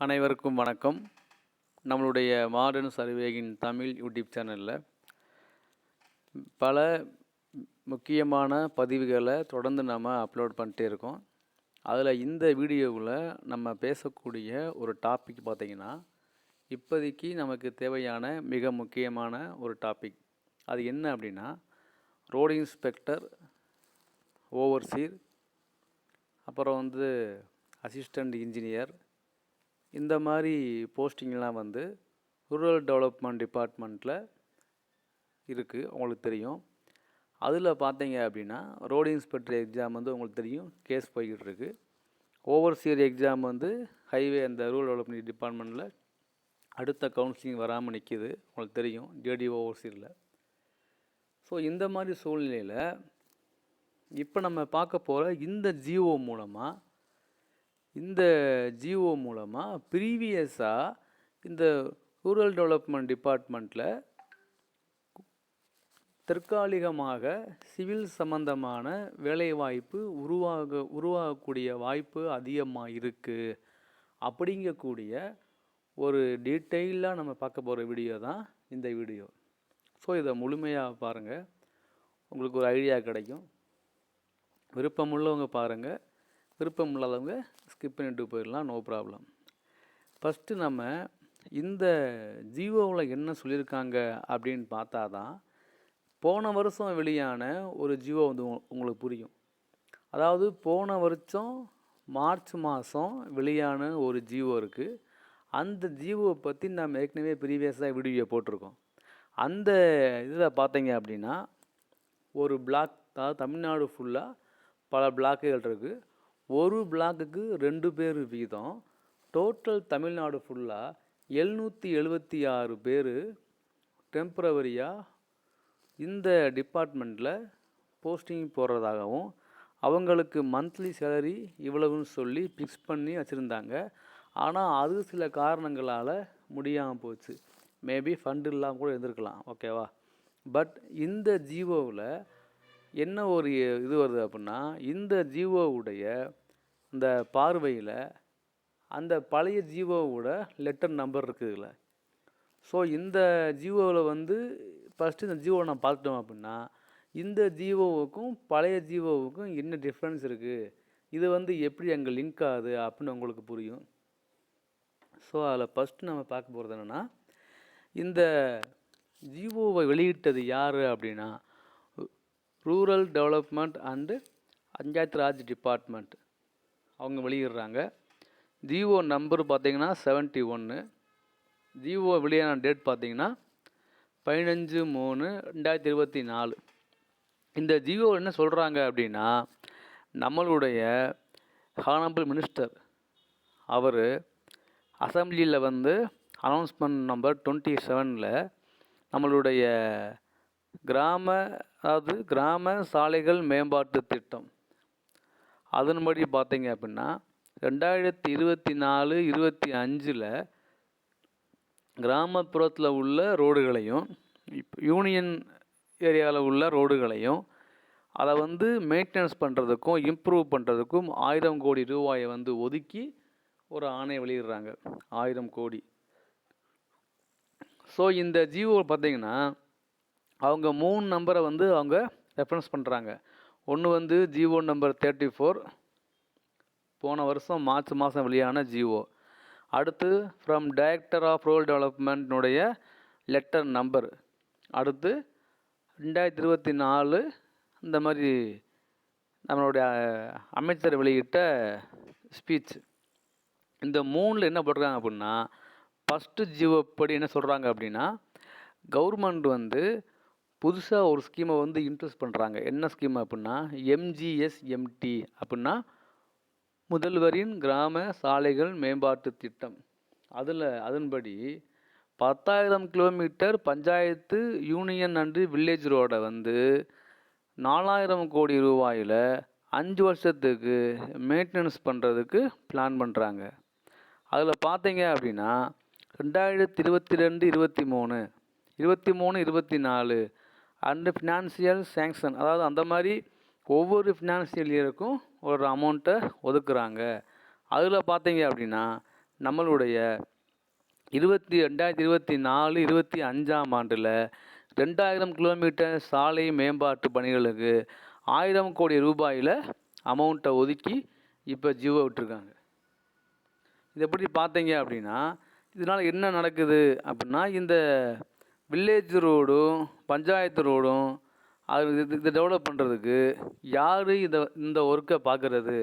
அனைவருக்கும் வணக்கம். நம்மளுடைய மாடர்ன் சர்வேகின் தமிழ் யூடியூப் சேனலில் பல முக்கியமான பதிவுகளை தொடர்ந்து நம்ம அப்லோட் பண்ணிட்டே இருக்கோம். அதில் இந்த வீடியோவில் நம்ம பேசக்கூடிய ஒரு டாபிக் பார்த்திங்கன்னா இப்போதைக்கு நமக்கு தேவையான மிக முக்கியமான ஒரு டாபிக் அது என்ன அப்படின்னா ரோடு இன்ஸ்பெக்டர் ஓவர்சீர் அப்புறம் வந்து அசிஸ்டண்ட் இன்ஜினியர் இந்த மாதிரி போஸ்டிங்லாம் வந்து ரூரல் டெவலப்மெண்ட் டிபார்ட்மெண்ட்டில் இருக்குது உங்களுக்கு தெரியும். அதில் பார்த்தீங்க அப்படின்னா ரோடு இன்ஸ்பெக்டர் எக்ஸாம் வந்து உங்களுக்கு தெரியும் கேஸ் போய்கிட்டு இருக்குது ஓவர்சியர் எக்ஸாம் வந்து ஹைவே அந்த ரூரல் டெவலப்மெண்ட் டிபார்ட்மெண்ட்டில் அடுத்த கவுன்சிலிங் வராமல் நிற்கிது உங்களுக்கு தெரியும் ஜேடி ஓவர்சியரில் ஸோ இந்த மாதிரி சூழ்நிலையில் இப்போ நம்ம பார்க்க போகிற இந்த ஜிஓ மூலமாக இந்த ஜிஓ மூலமாக ப்ரீவியஸாக இந்த ரூரல் டெவலப்மெண்ட் டிபார்ட்மெண்ட்டில் தற்காலிகமாக சிவில் சம்பந்தமான வேலைவாய்ப்பு உருவாக உருவாகக்கூடிய வாய்ப்பு அதிகமாக இருக்குது அப்படிங்கக்கூடிய ஒரு டீட்டெயிலாக நம்ம பார்க்க போகிற வீடியோ தான் இந்த வீடியோ. ஸோ இதை முழுமையாக பாருங்கள் உங்களுக்கு ஒரு ஐடியா கிடைக்கும். விருப்பம் உள்ளவங்க பாருங்கள் விருப்பம் இல்லாதவங்க ஸ்கிப் பண்ணிட்டு போயிடலாம் நோ ப்ராப்ளம் ஃபஸ்ட்டு நம்ம இந்த ஜியோவில் என்ன சொல்லியிருக்காங்க அப்படின்னு பார்த்தா தான் போன வருஷம் வெளியான ஒரு ஜியோ வந்து உங்களுக்கு புரியும். அதாவது போன வருஷம் மார்ச் மாதம் வெளியான ஒரு ஜியோ இருக்குது அந்த ஜியோவை பற்றி நம்ம ஏற்கனவே ப்ரீவியஸாக வீடியோ போட்டிருக்கோம். அந்த இதில் பார்த்தீங்க அப்படின்னா ஒரு பிளாக் அதாவது தமிழ்நாடு ஃபுல்லாக பல பிளாக்குகள் இருக்குது ஒரு பிளாக்குக்கு ரெண்டு பேர் வீதம். டோட்டல் தமிழ்நாடு ஃபுல்லாக எழுநூற்றி எழுபத்தி ஆறு பேர் டெம்ப்ரவரியாக இந்த டிபார்ட்மெண்ட்டில் போஸ்டிங் போடுறதாகவும் அவங்களுக்கு மந்த்லி சேலரி இவ்வளவுன்னு சொல்லி ஃபிக்ஸ் பண்ணி வச்சுருந்தாங்க. ஆனால் அது சில காரணங்களால் முடியாமல் போச்சு. மேபி ஃபண்டு இல்லாமல் கூட இருந்திருக்கலாம். ஓகேவா பட் இந்த ஜிஓவில் என்ன ஒரு இது வருது அப்படின்னா இந்த ஜீவோவுடைய இந்த பார்வையில் அந்த பழைய ஜீவோவோட லெட்டர் நம்பர் இருக்குதுல்ல ஸோ இந்த ஜியோவில் வந்து ஃபஸ்ட்டு இந்த ஜீவோவை நான் பார்த்துட்டோம் அப்படின்னா இந்த ஜியோவுக்கும் பழைய ஜியோவுக்கும் என்ன டிஃப்ரென்ஸ் இருக்குது இது வந்து எப்படி அங்கே லிங்க் ஆகுது அப்படின்னு உங்களுக்கு புரியும். ஸோ அதில் ஃபஸ்ட்டு நம்ம பார்க்க போகிறது என்னென்னா இந்த ஜீவோவை வெளியிட்டது யார் அப்படின்னா rural development and Panchayat Raj department அவங்க வெளியிடுறாங்க. ஜிஓ நம்பர் பார்த்தீங்கன்னா செவன்ட்டி ஒன்று ஜிஓ வெளியான டேட் பார்த்திங்கன்னா பதினஞ்சு மூணு ரெண்டாயிரத்தி இருபத்தி நாலு. இந்த ஜிஓ என்ன சொல்கிறாங்க அப்படின்னா நம்மளுடைய ஹானபிள் மினிஸ்டர் அவர் அசம்பிளியில் வந்து அனௌன்ஸ்மெண்ட் நம்பர் டுவெண்ட்டி செவனில் நம்மளுடைய கிராம அதாவது கிராம சாலைகள் மேம்பாட்டு திட்டம். அதன்படி பார்த்தீங்க அப்படின்னா ரெண்டாயிரத்தி இருபத்தி நாலு இருபத்தி அஞ்சில் கிராமப்புறத்தில் உள்ள ரோடுகளையும் இப்போ யூனியன் ஏரியாவில் உள்ள ரோடுகளையும் அதை வந்து மெயின்டெனன்ஸ் பண்ணுறதுக்கும் இம்ப்ரூவ் பண்ணுறதுக்கும் ஆயிரம் கோடி ரூபாயை வந்து ஒதுக்கி ஒரு ஆணை வெளியிடுறாங்க. ஆயிரம் கோடி. ஸோ இந்த ஜியோ பார்த்திங்கன்னா அவங்க மூணு நம்பரை வந்து அவங்க ரெஃபரன்ஸ் பண்ணுறாங்க ஒன்று வந்து ஜிஓ நம்பர் தேர்ட்டி ஃபோர் போன வருஷம் மார்ச் மாதம் வெளியான ஜிஓ அடுத்து ஃப்ரம் டைரக்டர் ஆஃப் ரூரல் டெவலப்மெண்ட்னுடைய லெட்டர் நம்பர் அடுத்து ரெண்டாயிரத்தி இருபத்தி நாலு இந்த மாதிரி நம்மளுடைய அமைச்சர் வெளியிட்ட ஸ்பீச் இந்த மூணில் என்ன போட்டிருக்காங்க அப்படின்னா ஃபஸ்ட்டு ஜிஓ படி என்ன சொல்கிறாங்க அப்படின்னா கவர்மெண்ட் வந்து புதுசாக ஒரு ஸ்கீமை வந்து இன்ட்ரெஸ்ட் பண்ணுறாங்க என்ன ஸ்கீம் அப்படின்னா எம்ஜிஎஸ்எம்டி அப்படின்னா முதல்வரின் கிராம சாலைகள் மேம்பாட்டு திட்டம். அதில் அதன்படி பத்தாயிரம் kilometre panchayat union and village ரோடை வந்து நாலாயிரம் கோடி ரூபாயில் அஞ்சு வருஷத்துக்கு மெயின்டெனன்ஸ் பண்ணுறதுக்கு பிளான் பண்ணுறாங்க அதில் பார்த்தீங்க அப்படின்னா ரெண்டாயிரத்தி இருபத்தி ரெண்டு இருபத்தி மூணு இருபத்தி மூணு இருபத்தி நாலு அண்டு ஃபினான்சியல் சேங்ஷன் அதாவது அந்த மாதிரி ஒவ்வொரு ஃபினான்சியல் இயருக்கும் ஒரு அமௌண்ட்டை ஒதுக்குறாங்க. அதில் பார்த்தீங்க அப்படின்னா நம்மளுடைய இருபத்தி ரெண்டாயிரத்தி இருபத்தி நாலு இருபத்தி அஞ்சாம் ஆண்டில் ரெண்டாயிரம் கிலோமீட்டர் சாலை மேம்பாட்டு பணிகளுக்கு ஆயிரம் கோடி ரூபாயில் அமௌண்ட்டை ஒதுக்கி இப்போ ஜீவோ விட்டுருக்காங்க. இது எப்படி பார்த்தீங்க அப்படின்னா இதனால் என்ன நடக்குது அப்படின்னா இந்த வில்லேஜ் ரோடும் பஞ்சாயத்து ரோடும் அது இது இதை டெவலப் பண்ணுறதுக்கு யார் இதை இந்த ஒர்க்கை பார்க்குறது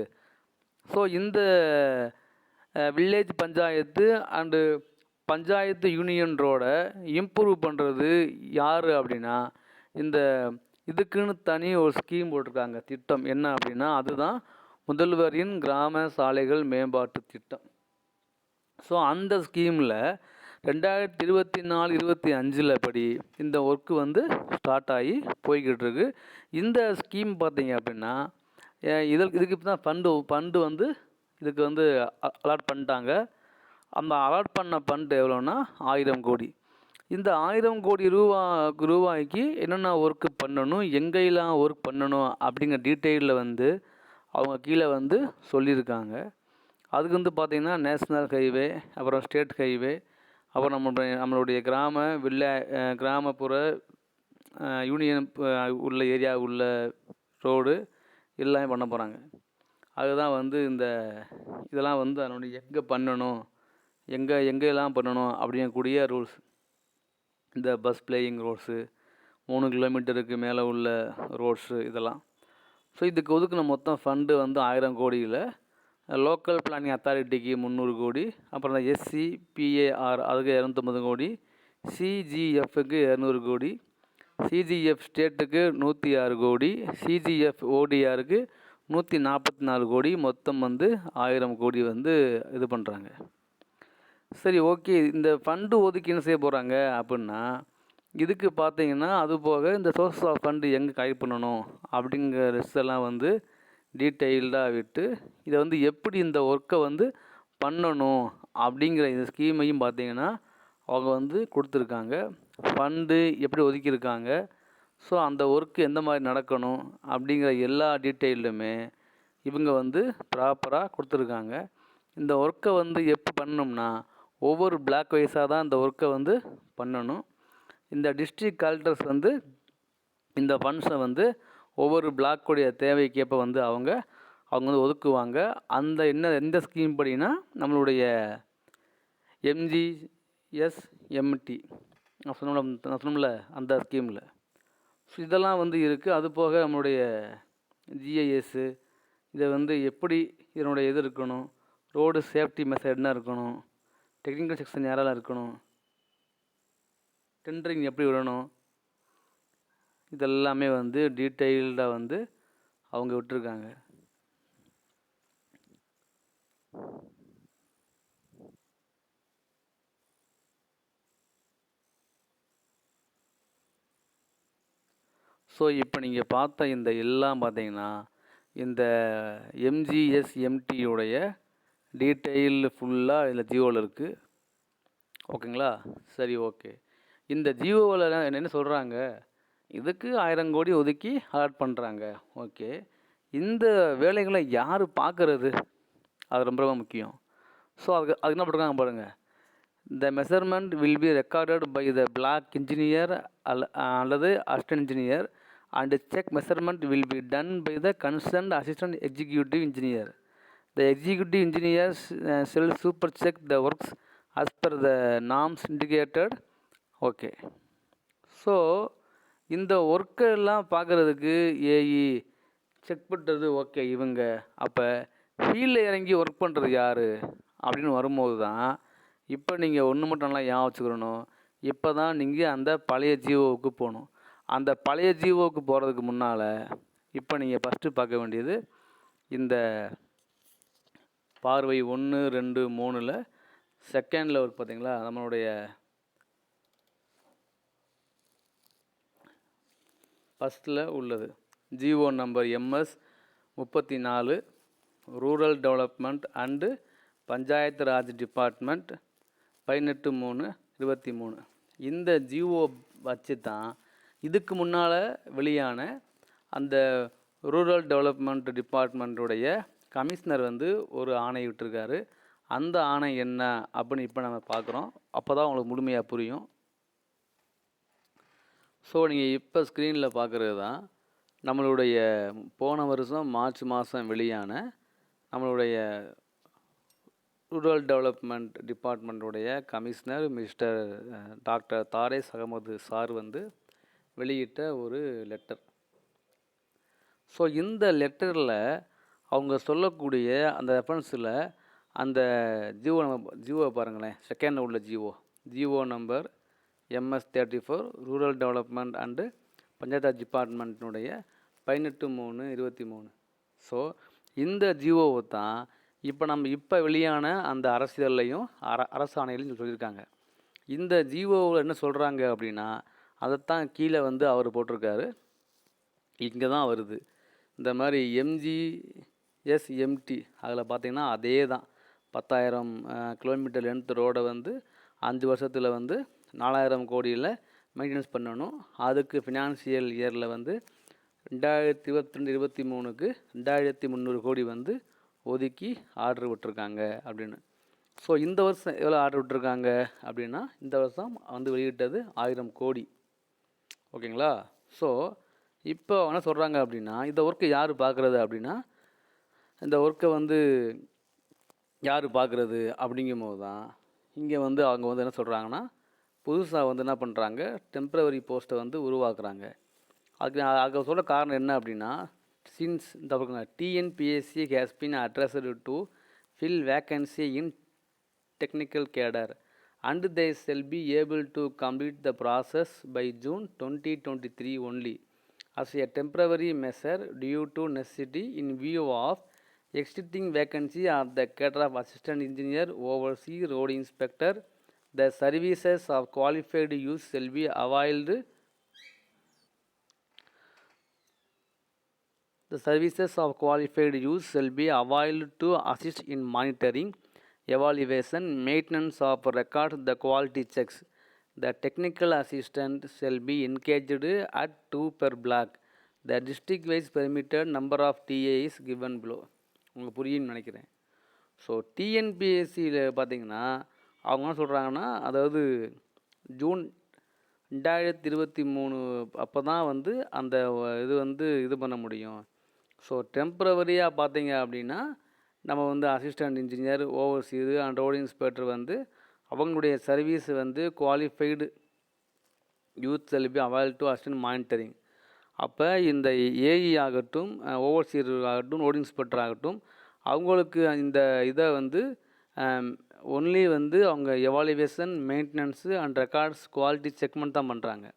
ஸோ இந்த village panchayat and panchayat union ரோடை இம்ப்ரூவ் பண்ணுறது யார் அப்படின்னா இந்த இதுக்குன்னு தனி ஒரு ஸ்கீம் போட்டிருக்காங்க. திட்டம் என்ன அப்படின்னா அதுதான் முதல்வரின் கிராம சாலைகள் மேம்பாட்டு திட்டம். ஸோ அந்த ஸ்கீமில் ரெண்டாயிரத்தி இருபத்தி நாலு இருபத்தி அஞ்சில் படி இந்த ஒர்க்கு வந்து ஸ்டார்ட் ஆகி போய்கிட்டு இருக்கு இந்த ஸ்கீம் பார்த்தீங்க அப்படின்னா இதில் இதற்கு இதுக்கு இப்போ தான் ஃபண்டு ஃபண்டு வந்து இதுக்கு வந்து அலாட் பண்ணிட்டாங்க. அந்த அலாட் பண்ண ஃபண்டு எவ்வளோன்னா ஆயிரம் கோடி. இந்த ஆயிரம் கோடி ரூபா ரூபாய்க்கு என்னென்ன ஒர்க்கு பண்ணணும் எங்கெல்லாம் ஒர்க் பண்ணணும் அப்படிங்கிற டீட்டெயிலில் வந்து அவங்க கீழே வந்து சொல்லியிருக்காங்க. அதுக்கு வந்து பார்த்திங்கன்னா நேஷ்னல் ஹைவே அப்புறம் ஸ்டேட் ஹைவே அப்புறம் நம்மளுடைய நம்மளுடைய கிராம வில்ல கிராமப்புற யூனியன் உள்ள ஏரியா உள்ள ரோடு எல்லாமே பண்ண போகிறாங்க அதுதான் வந்து இந்த இதெல்லாம் வந்து அதனுடைய எங்கே பண்ணணும் எங்கே எங்கெல்லாம் பண்ணணும் அப்படிங்கக்கூடிய ரூல்ஸ் இந்த பஸ் பிளேயிங் ரோட்ஸு மூணு கிலோமீட்டருக்கு மேலே உள்ள ரோட்ஸு இதெல்லாம். ஸோ இதுக்கு ஒதுக்குன மொத்தம் ஃபண்டு வந்து ஆயிரம் கோடியில் லோக்கல் பிளானிங் அத்தாரிட்டிக்கு முந்நூறு கோடி அப்புறம் இந்த எஸ்சி பிஏஆர் அதுக்கு இரநூத்தம்பது கோடி சிஜிஎஃப்க்கு இரநூறு கோடி சிஜிஎஃப் ஸ்டேட்டுக்கு நூற்றி ஆறு கோடி சிஜிஎஃப் ஓடிஆருக்கு நூற்றி நாற்பத்தி நாலு கோடி மொத்தம் வந்து ஆயிரம் கோடி வந்து இது பண்ணுறாங்க சரி ஓகே. இந்த ஃபண்டு ஒதுக்கி என்ன செய்ய போகிறாங்க அப்படின்னா இதுக்கு பார்த்தீங்கன்னா அது போக இந்த சோர்ஸ் ஆஃப் ஃபண்டு எங்கே கலெக்ட் பண்ணணும் அப்படிங்கிற லிஸ்ட் எல்லாம் வந்து டீட்டெயில்டாக விட்டு இதை வந்து எப்படி இந்த ஒர்க்கை வந்து பண்ணணும் அப்படிங்கிற இந்த ஸ்கீமையும் பார்த்தீங்கன்னா அவங்க வந்து கொடுத்துருக்காங்க. ஃபண்டு எப்படி ஒதுக்கியிருக்காங்க. ஸோ அந்த ஒர்க்கு எந்த மாதிரி நடக்கணும் அப்படிங்கிற எல்லா டீட்டெயிலுமே இவங்க வந்து ப்ராப்பராக கொடுத்துருக்காங்க. இந்த ஒர்க்கை வந்து எப்போ பண்ணணும்னா ஒவ்வொரு பிளாக் வைஸாக தான் இந்த ஒர்க்கை வந்து பண்ணணும். இந்த டிஸ்ட்ரிக்ட் கலெக்டர்ஸ் வந்து இந்த ஃபண்ட்ஸை வந்து ஒவ்வொரு பிளாக்குடைய தேவைக்கேற்ப வந்து அவங்க அவங்க வந்து ஒதுக்குவாங்க. அந்த என்ன எந்த ஸ்கீம் படினா நம்மளுடைய எம்ஜிஎஸ்எம்டி நான் சொன்ன நான் சொன்னோம்ல அந்த ஸ்கீமில் ஸோ இதெல்லாம் வந்து இருக்குது அது போக நம்மளுடைய ஜிஐஎஸ்ஸு இதை வந்து எப்படி இதனுடைய இது இருக்கணும்? ரோடு சேஃப்டி மெத்தட் என்ன இருக்கணும்? டெக்னிக்கல் செக்ஷன் யாரெல்லாம் இருக்கணும்? டெண்டரிங் எப்படி விடணும்? இதெல்லாமே வந்து டீட்டெயில்டாக வந்து அவங்க விட்டுருக்காங்க. ஸோ இப்போ நீங்கள் பார்த்த இந்த எல்லாம் பார்த்தீங்கன்னா இந்த எம்ஜிஎஸ் எம்டியுடைய டீட்டெயில் ஃபுல்லாக இதில் ஜியோவில் இருக்குது ஓகேங்களா சரி ஓகே இந்த ஜியோவில் என்ன சொல்கிறாங்க இதுக்கு ஆயிரம் கோடி ஒதுக்கி அலாட் பண்ணுறாங்க ஓகே இந்த வேலைகளை யார் பார்க்கறது? அது ரொம்ப ரொம்ப முக்கியம். ஸோ அதுக்கு அதுக்கு என்ன பண்ணுறாங்க பாருங்கள் the measurement will be recorded by the block engineer அல்ல அல்லது assistant engineer and check measurement will be done by the concerned assistant executive engineer the executive engineers shall super check the works as per the norms indicated okay so இந்த ஒர்க்கெல்லாம் பார்க்குறதுக்கு AE check பண்ணுறது okay இவங்க. அப்போ ஃபீல்டில் இறங்கி work பண்ணுறது யார்? அப்படின்னு வரும்போது தான் இப்போ நீங்கள் ஒன்று மட்டும் நல்லா ஏன் வச்சுக்கிறணும் இப்போ தான் நீங்கள் அந்த பழைய ஜீவோவுக்கு போகணும். அந்த பழைய ஜீவோவுக்கு போகிறதுக்கு முன்னால் இப்போ நீங்கள் ஃபஸ்ட்டு பார்க்க வேண்டியது இந்த பார்வை ஒன்று ரெண்டு மூணில் செகண்டில் ஒரு பார்த்தீங்களா? நம்மளுடைய ஃபஸ்ட்டில் உள்ளது. ஜிஓ நம்பர் எம்எஸ் முப்பத்தி நாலு rural development and Panchayat Raj department பதினெட்டு மூணு இருபத்தி மூணு. இந்த ஜிஓ வச்சு தான் இதுக்கு முன்னால் வெளியான அந்த ரூரல் டெவலப்மெண்ட் டிபார்ட்மெண்ட்டுடைய கமிஷனர் வந்து ஒரு ஆணை விட்டுருக்காரு. அந்த ஆணை என்ன அப்படின்னு இப்போ நம்ம பார்க்குறோம் அப்போ தான் உங்களுக்கு முழுமையாக புரியும். ஸோ நீங்கள் இப்போ ஸ்க்ரீனில் பார்க்குறது தான் நம்மளுடைய போன வருஷம் மார்ச் மாதம் வெளியான நம்மளுடைய rural development டிபார்ட்மெண்ட்டுடைய commissioner mister doctor Darez Ahamed sir வந்து வெளியிட்ட ஒரு லெட்டர் ஸோ இந்த லெட்டரில் அவங்க சொல்லக்கூடிய அந்த ரெஃபரன்ஸில் அந்த ஜியோ நம்ம ஜியோ பாருங்களேன் செகண்ட் உள்ள GO GO number MS thirty four rural development and Panchayat டிபார்ட்மெண்ட்டினுடைய பதினெட்டு மூணு இருபத்தி மூணு. ஸோ இந்த ஜிஓவை தான் இப்போ நம்ம இப்போ வெளியான அந்த அரசியல்லையும் அர அரசாணையிலையும் சொல்லியிருக்காங்க இந்த ஜிஓவில் என்ன சொல்கிறாங்க அப்படின்னா அதைத்தான் கீழே வந்து அவர் போட்டிருக்காரு. இங்கே தான் வருது. இந்த மாதிரி எம்ஜி எஸ்எம்டி அதில் பார்த்திங்கன்னா அதே தான் பத்தாயிரம் கிலோமீட்டர் லென்த் ரோடை வந்து அஞ்சு வருஷத்தில் வந்து நாலாயிரம் கோடியில் மெயின்டெனன்ஸ் பண்ணணும். அதுக்கு ஃபினான்சியல் இயரில் வந்து ரெண்டாயிரத்தி இருபத்தி ரெண்டு இருபத்தி மூணுக்கு ரெண்டாயிரத்தி முந்நூறு கோடி வந்து ஒதுக்கி ஆர்டர் விட்டுருக்காங்க அப்படின்னு. ஸோ இந்த வருஷம் எவ்வளோ ஆர்டர் விட்டுருக்காங்க அப்படின்னா இந்த வருஷம் வந்து வெளியிட்டது ஆயிரம் கோடி. ஓகேங்களா? ஸோ இப்போ என்ன சொல்கிறாங்க அப்படின்னா இந்த ஒர்க்கை யார் பார்க்குறது அப்படின்னா இந்த ஒர்க்கை வந்து யார் பார்க்குறது அப்படிங்கும்போது தான் இங்கே வந்து அவங்க வந்து என்ன சொல்கிறாங்கன்னா புதுசாக வந்து என்ன பண்ணுறாங்க டெம்ப்ரவரி போஸ்ட்டை வந்து உருவாக்குறாங்க. அதுக்கு அதுக்கு சொல்ல காரணம் என்ன அப்படின்னா சின்ஸ் இந்த பக்கம் TNPSC has been addressed to fill vacancy in technical cadre and they shall be able to complete the process by June twenty twenty three only as a temporary measure due to necessity in view of existing vacancy of the cadre of assistant engineer overseer road inspector The services of qualified use shall be availed. The services of qualified use shall be availed to assist in monitoring, evaluation, maintenance of records, the quality checks. The technical assistant shall be engaged at two per block. The district wise permitted number of TA is given below. உங்களுக்கு புரியும்னு நினைக்கிறேன் so டிஎன்பிஎஸ்சியில் பார்த்தீங்கன்னா அவங்க என்ன சொல்கிறாங்கன்னா அதாவது June ரெண்டாயிரத்தி இருபத்தி மூணு அப்போ தான் வந்து அந்த இது வந்து இது பண்ண முடியும். ஸோ டெம்ப்ரவரியாக பார்த்தீங்க அப்படின்னா நம்ம வந்து assistant engineer ஓவர்சீது and road inspector வந்து அவங்களுடைய சர்வீஸ் வந்து qualified youth shall be avail to assistant monitoring அப்போ இந்த ஏஇ ஆகட்டும் ஓவர்சீர் ஆகட்டும் ரோடு இன்ஸ்பெக்டர் ஆகட்டும் அவங்களுக்கு இந்த இதை வந்து um, ஒன்லி வந்து அவங்க evaluation maintenance and records quality segment தான் பண்ணுறாங்க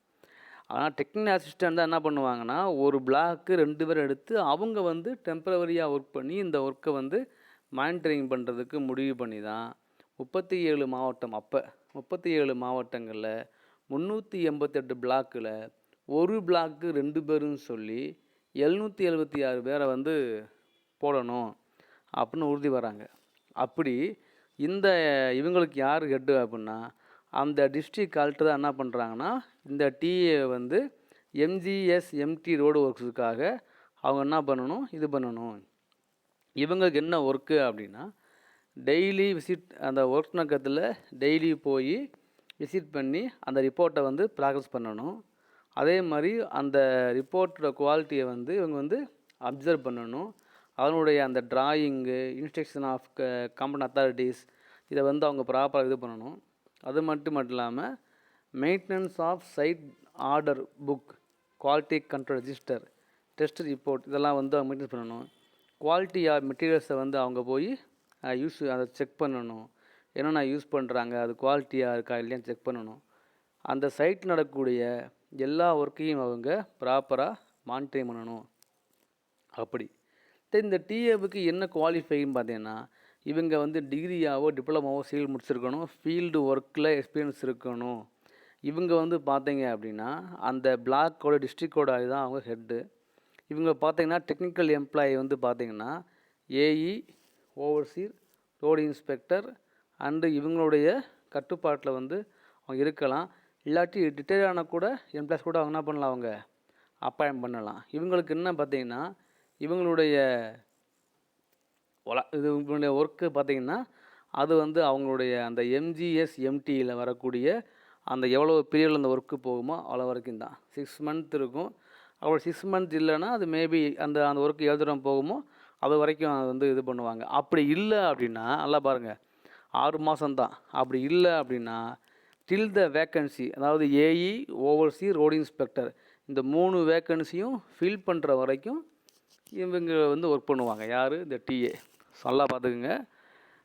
ஆனால் டெக்னிக்கல் அசிஸ்டண்ட் தான் என்ன பண்ணுவாங்கன்னா ஒரு பிளாக்கு ரெண்டு பேர் எடுத்து அவங்க வந்து டெம்பரவரியாக ஒர்க் பண்ணி இந்த ஒர்க்கை வந்து மானிட்டரிங் பண்ணுறதுக்கு முடிவு பண்ணி தான் முப்பத்தி ஏழு மாவட்டம் அப்போ முப்பத்தி ஏழு மாவட்டங்களில் முந்நூற்றி எண்பத்தெட்டு பிளாக்கில் ஒரு பிளாக்கு ரெண்டு பேருன்னு சொல்லி எழுநூற்றி எழுபத்தி ஆறு பேரை வந்து போடணும் அப்படின்னு உறுதி வராங்க. அப்படி இந்த இவங்களுக்கு யார் ஹெட்டு அப்படின்னா அந்த டிஸ்ட்ரிக்ட் கலெக்டர் தான் என்ன பண்ணுறாங்கன்னா இந்த டிஏ வந்து எம்ஜிஎஸ் எம்டி ரோடு ஒர்க்ஸுக்காக அவங்க என்ன பண்ணணும் இது பண்ணணும். இவங்களுக்கு என்ன ஒர்க்கு அப்படின்னா டெய்லி விசிட் அந்த ஒர்க் நக்கத்தில் டெய்லி போய் விசிட் பண்ணி அந்த ரிப்போர்ட்டை வந்து ப்ராக்ரஸ் பண்ணணும். அதே மாதிரி அந்த ரிப்போர்ட்டோட குவாலிட்டியை வந்து இவங்க வந்து அப்சர்வ் பண்ணணும். அதனுடைய அந்த ட்ராயிங்கு இன்ஸ்ட்ரக்ஷன் ஆஃப் க கம்பெனி அத்தாரிட்டிஸ் இதை வந்து அவங்க ப்ராப்பராக இது பண்ணணும். அது மட்டும் மட்டும் இல்லாமல் maintenance of site order book quality control register test report இதெல்லாம் வந்து அவங்க மெயின்டைன் பண்ணணும். குவாலிட்டி ஆஃப் மெட்டீரியல்ஸை வந்து அவங்க போய் யூஸ் அதை செக் பண்ணணும். என்னென்ன யூஸ் பண்ணுறாங்க அது குவாலிட்டியாக இருக்கா இல்லையான்னு செக் பண்ணணும். அந்த சைட் நடக்கக்கூடிய எல்லா ஒர்க்கையும் அவங்க ப்ராப்பராக மானிட்டரிங் பண்ணணும். அப்படி. இந்த டிஏவுக்கு என்ன குவாலிஃபைன்னு பார்த்தீங்கன்னா இவங்க வந்து டிகிரியாவோ டிப்ளமாவோ சீல் முடிச்சிருக்கணும். ஃபீல்டு ஒர்க்கில் எக்ஸ்பீரியன்ஸ் இருக்கணும். இவங்க வந்து பார்த்தீங்க அப்படின்னா அந்த பிளாக்கோட டிஸ்ட்ரிக்டோட தான் அவங்க ஹெட்டு இவங்க பார்த்தீங்கன்னா டெக்னிக்கல் எம்ப்ளாயி வந்து பார்த்தீங்கன்னா AE overseer road inspector and இவங்களுடைய கட்டுப்பாட்டில் வந்து அவங்க இருக்கலாம். இல்லாட்டி ரிட்டையர் ஆனால் கூட எம்ப்ளாய்ஸ் கூட அவங்க என்ன பண்ணலாம் அவங்க? அப்பாயின்ட் பண்ணலாம். இவங்களுக்கு என்ன பார்த்தீங்கன்னா இவங்களுடைய ஒல இது இவங்களுடைய ஒர்க்கு பார்த்தீங்கன்னா அது வந்து அவங்களுடைய அந்த எம்ஜிஎஸ் எம்டியில் வரக்கூடிய அந்த எவ்வளோ பீரியடில் அந்த ஒர்க்கு போகுமோ அவ்வளோ வரைக்கும் தான். சிக்ஸ் மந்த் இருக்கும். அப்புறம் சிக்ஸ் மந்த் இல்லைன்னா அது மேபி அந்த அந்த ஒர்க்கு எவ்வளோ தூரம் போகுமோ அது வரைக்கும் அது வந்து இது பண்ணுவாங்க. அப்படி இல்லை அப்படின்னா நல்லா பாருங்கள் ஆறு மாதம்தான் அப்படி இல்லை அப்படின்னா டில் த வேக்கன்சி அதாவது ஏஇ ஓவர்சி ரோடு இன்ஸ்பெக்டர் இந்த மூணு வேக்கன்சியும் ஃபில் பண்ணுற வரைக்கும் இவங்க வந்து ஒர்க் பண்ணுவாங்க. யார்? இந்த டிஏ நல்லா பார்த்துக்குங்க.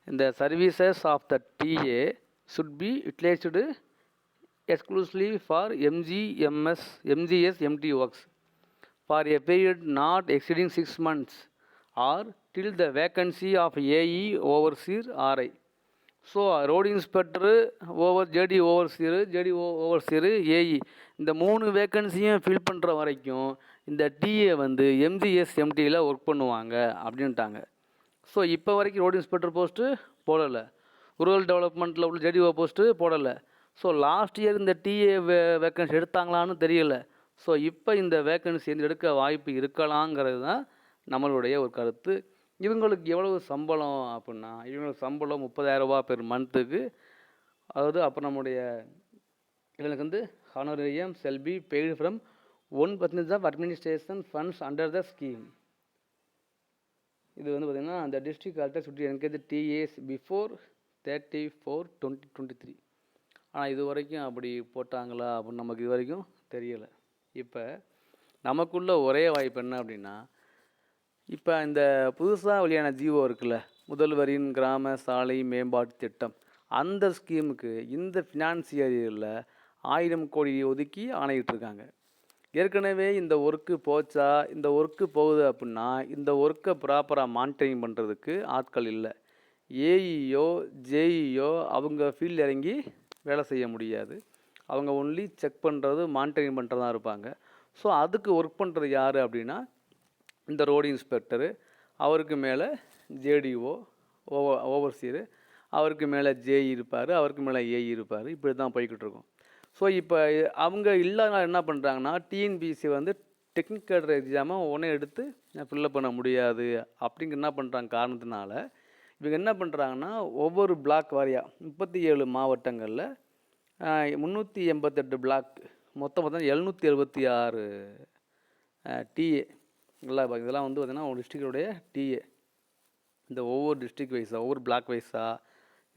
இந்த services of the TA should be utilised exclusively for MGMS MGS MD works for a period not exceeding six months or till the vacancy of AE overseer RI so road inspector over JD overseer JD O overseer AE இந்த மூணு வேக்கன்சியும் fill பண்ணுற வரைக்கும் இந்த DA வந்து MGS எம்டியில் work பண்ணுவாங்க அப்படின்ட்டாங்க. So இப்போ வரைக்கும் ரோடு இன்ஸ்பெக்டர் போஸ்ட்டு போடலை. ரூரல் டெவலப்மெண்ட்டில் உள்ள ஜேடிஓ போஸ்ட்டு போடலை. ஸோ லாஸ்ட் இயர் இந்த டிஏ வே வேக்கன்சி எடுத்தாங்களான்னு தெரியல. ஸோ இப்போ இந்த வேக்கன்சி வந்து எடுக்க வாய்ப்பு இருக்கலாங்கிறது தான் நம்மளுடைய ஒரு கருத்து. இவங்களுக்கு எவ்வளவு சம்பளம் அப்படின்னா இவங்களுக்கு சம்பளம் முப்பதாயிரரூபா பெர் மந்த்துக்கு அதாவது அப்போ நம்முடைய இவங்களுக்கு வந்து honorarium shall be paid from one percentage of administration funds under the scheme இது வந்து பார்த்திங்கன்னா அந்த டிஸ்ட்ரிக்ட் கலெக்டர் சுற்றி engage TAs before thirty four twenty twenty three ஆனால் இது வரைக்கும் அப்படி போட்டாங்களா அப்படின்னு நமக்கு இது வரைக்கும் தெரியலை. இப்போ நமக்குள்ள ஒரே வாய்ப்பு என்ன அப்படின்னா இப்போ இந்த புதுசாக வெளியான ஜிஓ இருக்குல்ல முதல்வரின் கிராம சாலை மேம்பாட்டு திட்டம். அந்த ஸ்கீமுக்கு இந்த ஃபினான்சியல் ஆயிரம் கோடி ஒதுக்கி ஆணையிட்டிருக்காங்க. ஏற்கனவே இந்த ஒர்க்கு போச்சா இந்த ஒர்க்கு போகுது அப்படின்னா இந்த ஒர்க்கை ப்ராப்பராக மானிட்டரிங் பண்ணுறதுக்கு ஆட்கள் இல்லை. ஏஇயோ ஜேஇயோ அவங்க ஃபீல்டு இறங்கி வேலை செய்ய முடியாது. அவங்க ஒன்லி செக் பண்ணுறது மானிட்டரிங் பண்ணுறதா இருப்பாங்க. ஸோ அதுக்கு ஒர்க் பண்ணுறது யார் அப்படின்னா இந்த ரோடு இன்ஸ்பெக்டரு அவருக்கு மேலே ஜேடிஓ ஓவ ஓவர்சீரு அவருக்கு மேலே ஜேஇ இருப்பார் அவருக்கு மேலே ஏஇ இருப்பார். இப்படி தான் போய்கிட்டு இருக்கோம். ஸோ இப்போ அவங்க இல்லாத என்ன பண்ணுறாங்கன்னா டிஎன்பிசி வந்து டெக்னிக்கல் எக்ஸாமை உடனே எடுத்து ஃபில்லப் பண்ண முடியாது. அப்படிங்கிற என்ன பண்ணுறாங்க காரணத்தினால இவங்க என்ன பண்ணுறாங்கன்னா ஒவ்வொரு பிளாக் வாரியாக முப்பத்தி ஏழு மாவட்டங்களில் முந்நூற்றி எண்பத்தெட்டு பிளாக் மொத்தம் பார்த்தா எழுநூற்றி எழுபத்தி ஆறு டிஏ நல்லா இதெல்லாம் வந்து பார்த்திங்கன்னா ஒரு டிஸ்ட்ரிக்டோடைய டிஏ இந்த ஒவ்வொரு டிஸ்ட்ரிக் வைஸாக ஒவ்வொரு பிளாக் வைஸாக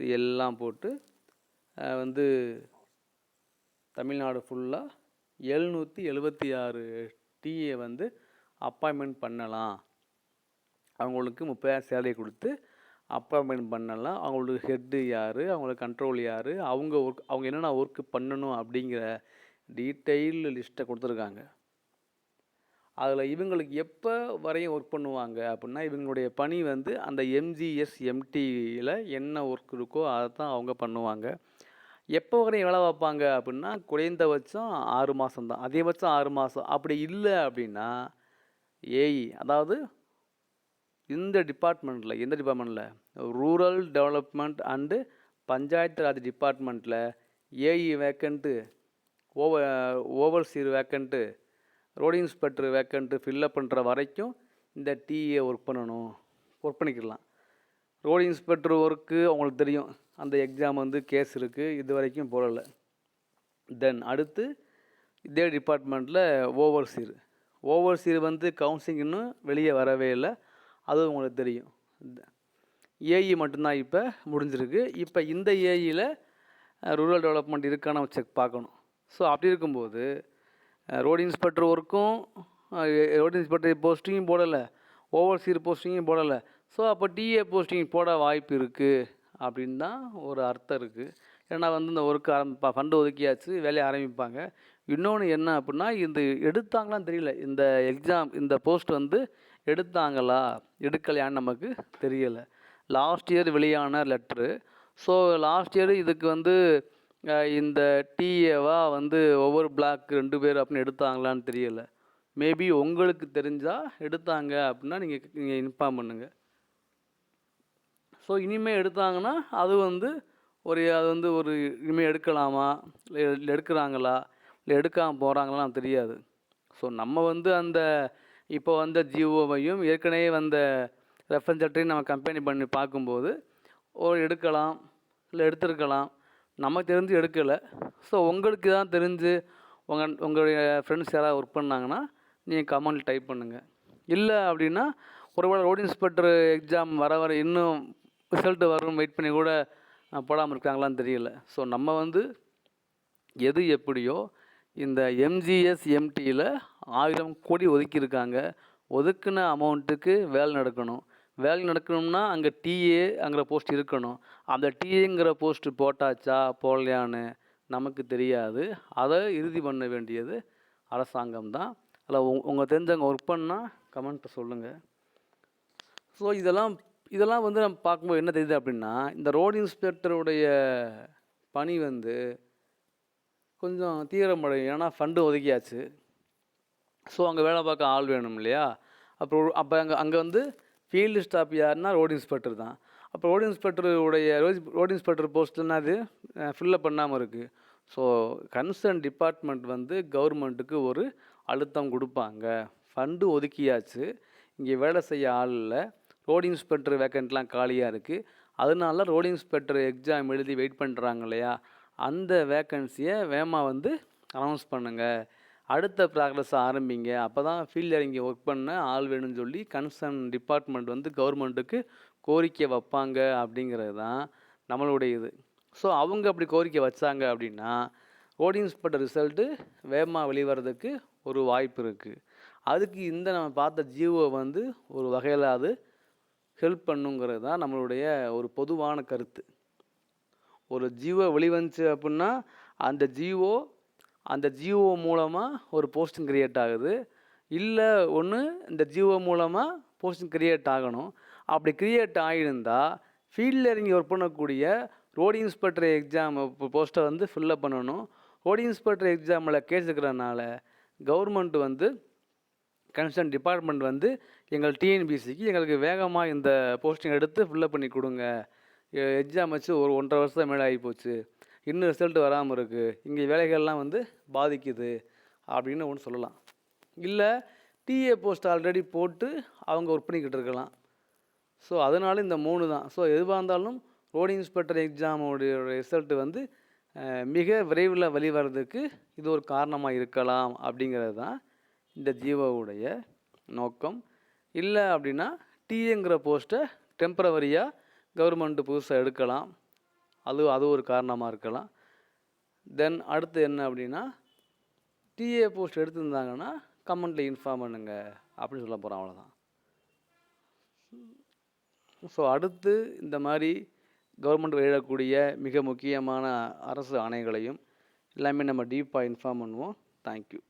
இது எல்லாம் போட்டு வந்து தமிழ்நாடு ஃபுல்லாக எழுநூற்றி எழுபத்தி ஆறு டீயை வந்து அப்பாயின்மெண்ட் பண்ணலாம். அவங்களுக்கு முப்பதாயிரம் சேலரி கொடுத்து அப்பாயின்மெண்ட் பண்ணலாம். அவங்களுக்கு ஹெட்டு யார் அவங்களுக்கு கண்ட்ரோல் யார் அவங்க ஒர்க் அவங்க என்னென்ன ஒர்க்கு பண்ணணும் அப்படிங்கிற டீட்டெயில் லிஸ்ட்டை கொடுத்துருக்காங்க. அதில் இவங்களுக்கு எப்போ வரையும் ஒர்க் பண்ணுவாங்க அப்படின்னா இவங்களுடைய பணி வந்து அந்த எம்ஜிஎஸ் எம்டியில் என்ன ஒர்க் இருக்கோ அதை தான் அவங்க பண்ணுவாங்க. எப்போ வரையும் வேலை பார்ப்பாங்க அப்படின்னா குறைந்தபட்சம் ஆறு மாதம் தான் அதிகபட்சம் ஆறு மாதம் அப்படி இல்லை அப்படின்னா ஏஇ அதாவது இந்த டிபார்ட்மெண்ட்டில் எந்த டிபார்ட்மெண்ட்டில் rural development and Panchayat Raj டிபார்ட்மெண்ட்டில் AE vacant over overseer vacant road inspector vacant fill up பண்ணுற வரைக்கும் இந்த டிஏ ஒர்க் பண்ணணும். ஒர்க் பண்ணிக்கலாம். ரோடு இன்ஸ்பெக்டர் ஒர்க்கு அவங்களுக்கு தெரியும். அந்த எக்ஸாம் வந்து கேஸ் இருக்குது இது வரைக்கும் போடலை. தென் அடுத்து இதே டிபார்ட்மெண்ட்டில் ஓவர்சீர் ஓவர்சீர் வந்து கவுன்சிலிங் இன்னும் வெளியே வரவே இல்லை. அது உங்களுக்கு தெரியும். ஏஇ மட்டும்தான் இப்போ முடிஞ்சிருக்கு. இப்போ இந்த ஏஇயில் ரூரல் டெவலப்மெண்ட் இருக்கான்னு நம்ம செக் பார்க்கணும். ஸோ அப்படி இருக்கும்போது ரோடு இன்ஸ்பெக்டர் ஒர்க்கும் ரோடு இன்ஸ்பெக்டர் போஸ்டிங்கும் போடலை. ஓவர்சீர் போஸ்டிங்கும் போடலை. ஸோ அப்போ டிஏ போஸ்டிங் போட வாய்ப்பு இருக்குது அப்படின்னு தான் ஒரு அர்த்தம் இருக்குது ஏன்னா வந்து இந்த ஒர்க்கு ஆரம்பிப்பா ஃபண்டு ஒதுக்கியாச்சு வேலையை ஆரம்பிப்பாங்க. இன்னொன்று என்ன அப்படின்னா இந்த எடுத்தாங்களான்னு தெரியல. இந்த எக்ஸாம் இந்த போஸ்ட் வந்து எடுத்தாங்களா? எடுக்கலையான்னு நமக்கு தெரியலை. லாஸ்ட் இயர் வெளியான லெட்ரு ஸோ லாஸ்ட் இயர் இதுக்கு வந்து இந்த டிஏவா வந்து ஒவ்வொரு பிளாக் ரெண்டு பேர் அப்படின்னு எடுத்தாங்களான்னு தெரியலை. மேபி உங்களுக்கு தெரிஞ்சால் எடுத்தாங்க அப்படின்னா நீங்கள் நீங்கள் இன்ஃபார்ம் பண்ணுங்கள் ஸோ இனிமேல் எடுத்தாங்கன்னா அது வந்து ஒரு அது வந்து ஒரு இனிமேல் எடுக்கலாமா? இல்லை இல்லை எடுக்கிறாங்களா? இல்லை எடுக்காமல் போகிறாங்களான்னு தெரியாது. ஸோ நம்ம வந்து அந்த இப்போ வந்த ஜிஓவையும் ஏற்கனவே வந்த ரெஃபரன்ஸ் லெட்டரையும் நம்ம கம்பெனி பண்ணி பார்க்கும்போது ஓ எடுக்கலாம் இல்லை எடுத்திருக்கலாம். நமக்கு தெரிஞ்சு எடுக்கலை. ஸோ உங்களுக்கு தான் தெரிஞ்சு உங்கள் உங்களுடைய ஃப்ரெண்ட்ஸ் யாராவது ஒர்க் பண்ணாங்கன்னா நீங்கள் கமெண்ட் டைப் பண்ணுங்கள் இல்லை அப்படின்னா ஒருவேளை ரோட் இன்ஸ்பெக்டர் எக்ஸாம் வர வர இன்னும் ரிசல்ட்டு வரும்னு வெயிட் பண்ணி கூட போடாமல் இருக்காங்களான்னு தெரியல. ஸோ நம்ம வந்து எது எப்படியோ இந்த எம்ஜிஎஸ் எம்டியில் ஆயிரம் கோடி ஒதுக்கியிருக்காங்க. ஒதுக்குன அமௌண்ட்டுக்கு வேலை நடக்கணும். வேலை நடக்கணும்னா அங்கே டிஏங்கிற போஸ்ட் இருக்கணும். அந்த டிஏங்கிற போஸ்ட் போட்டாச்சா போடலையான்னு நமக்கு தெரியாது. அதை இறுதி பண்ண வேண்டியது அரசாங்கம் தான். அதில் உங்கள் தெரிஞ்சவங்க ஒர்க் பண்ணால் கமெண்ட்டை சொல்லுங்கள் ஸோ இதெல்லாம் இதெல்லாம் வந்து நம்ம பார்க்கும்போது என்ன தெரியுது அப்படின்னா இந்த ரோடு இன்ஸ்பெக்டருடைய பணி வந்து கொஞ்சம் தீவிரமடையும் ஏன்னா ஃபண்டு ஒதுக்கியாச்சு. ஸோ அங்கே வேலை பார்க்க ஆள் வேணும் இல்லையா? அப்புறம் அப்போ அங்கே அங்கே வந்து ஃபீல்டு ஸ்டாஃப் யாருன்னா ரோடு இன்ஸ்பெக்டர் தான். அப்போ ரோடு இன்ஸ்பெக்டருடைய ரோடு இன்ஸ்பெக்டர் போஸ்ட்னா அது ஃபில்லப் பண்ணாமல் இருக்குது ஸோ கன்சர்ன் டிபார்ட்மெண்ட் வந்து கவர்மெண்ட்டுக்கு ஒரு அழுத்தம் கொடுப்பாங்க. ஃபண்டு ஒதுக்கியாச்சு. இங்கே வேலை செய்ய ஆள் இல்லை. ரோடு இன்ஸ்பெக்டர் வேக்கண்ட்லாம் காலியாக இருக்குது அதனால ரோடு இன்ஸ்பெக்டர் எக்ஸாம் எழுதி வெயிட் பண்ணுறாங்க இல்லையா? அந்த வேக்கன்சியை வேமா வந்து அனௌன்ஸ் பண்ணுங்கள் அடுத்த ப்ராக்ரஸ் ஆரம்பிங்க. அப்போ தான் ஃபீல்டில் இங்கே ஒர்க் பண்ண ஆள் வேணும்னு சொல்லி கன்சர்ன் டிபார்ட்மெண்ட் வந்து கவர்மெண்ட்டுக்கு கோரிக்கை வைப்பாங்க அப்படிங்கிறது தான் நம்மளுடைய இது ஸோ அவங்க அப்படி கோரிக்கை வச்சாங்க அப்படின்னா ரோடு இன்ஸ்பெக்டர் ரிசல்ட்டு வேகமாக வெளிவரதுக்கு ஒரு வாய்ப்பு இருக்குது அதுக்கு இந்த நம்ம பார்த்த ஜியோ வந்து ஒரு வகையில் அது ஹெல்ப் பண்ணுங்கிறது தான் நம்மளுடைய ஒரு பொதுவான கருத்து. ஒரு ஜியோ வெளிவந்துச்சு அப்படின்னா அந்த ஜியோ அந்த ஜியோ மூலமாக ஒரு போஸ்டிங் க்ரியேட் ஆகுது. இல்லை ஒன்று இந்த ஜியோ மூலமாக போஸ்டிங் க்ரியேட் ஆகணும். அப்படி க்ரியேட் ஆகியிருந்தால் ஃபீல்டில் இறங்கி ஒர்க் பண்ணக்கூடிய ரோடு இன்ஸ்பெக்டர் எக்ஸாம் போஸ்ட்டை வந்து ஃபில்லப் பண்ணணும். ரோடு இன்ஸ்பெக்டர் எக்ஸாமில் கேஸ் இருக்கிறதுனால கவர்மெண்ட் வந்து கன்சர்ன் டிபார்ட்மெண்ட் வந்து எங்கள் டிஎன்பிசிக்கு எங்களுக்கு வேகமாக இந்த போஸ்டிங் எடுத்து ஃபில்லப் பண்ணி கொடுங்க. எக்ஸாம் வச்சு ஒரு ஒன்றரை வருஷம் மேலே ஆகி போச்சு. இன்னும் ரிசல்ட் வராமல் இருக்குது இங்கே வேலைகள்லாம் வந்து பாதிக்குது அப்படின்னு ஒன்று சொல்லலாம். இல்லை டிஏ போஸ்ட் ஆல்ரெடி போட்டு அவங்க ஒர்க் பண்ணிக்கிட்டு இருக்கலாம். ஸோ அதனால இந்த மூணு தான். ஸோ எதுவாக இருந்தாலும் ரோடு இன்ஸ்பெக்டர் எக்ஸாமோடைய ரிசல்ட்டு வந்து மிக விரைவில் வெளிவரதுக்கு இது ஒரு காரணமாக இருக்கலாம் அப்படிங்கிறது தான் இந்த ஜீவோவுடைய நோக்கம். இல்லை அப்படின்னா டிஏங்கிற போஸ்ட்டை டெம்பரவரியாக கவர்மெண்ட்டு புதுசாக எடுக்கலாம். அது அது ஒரு காரணமாக இருக்கலாம். தென் அடுத்து என்ன அப்படின்னா டிஏ போஸ்ட் எடுத்திருந்தாங்கன்னா கமெண்ட்டில் இன்ஃபார்ம் பண்ணுங்க அப்படின்னு சொல்ல போகிறோம் அவ்வளோதான் ஸோ அடுத்து இந்த மாதிரி கவர்மெண்ட் வெளியிடக்கூடிய மிக முக்கியமான அரசு ஆணைகளையும் எல்லாமே நம்ம டீப்பாக இன்ஃபார்ம் பண்ணுவோம். தேங்க்யூ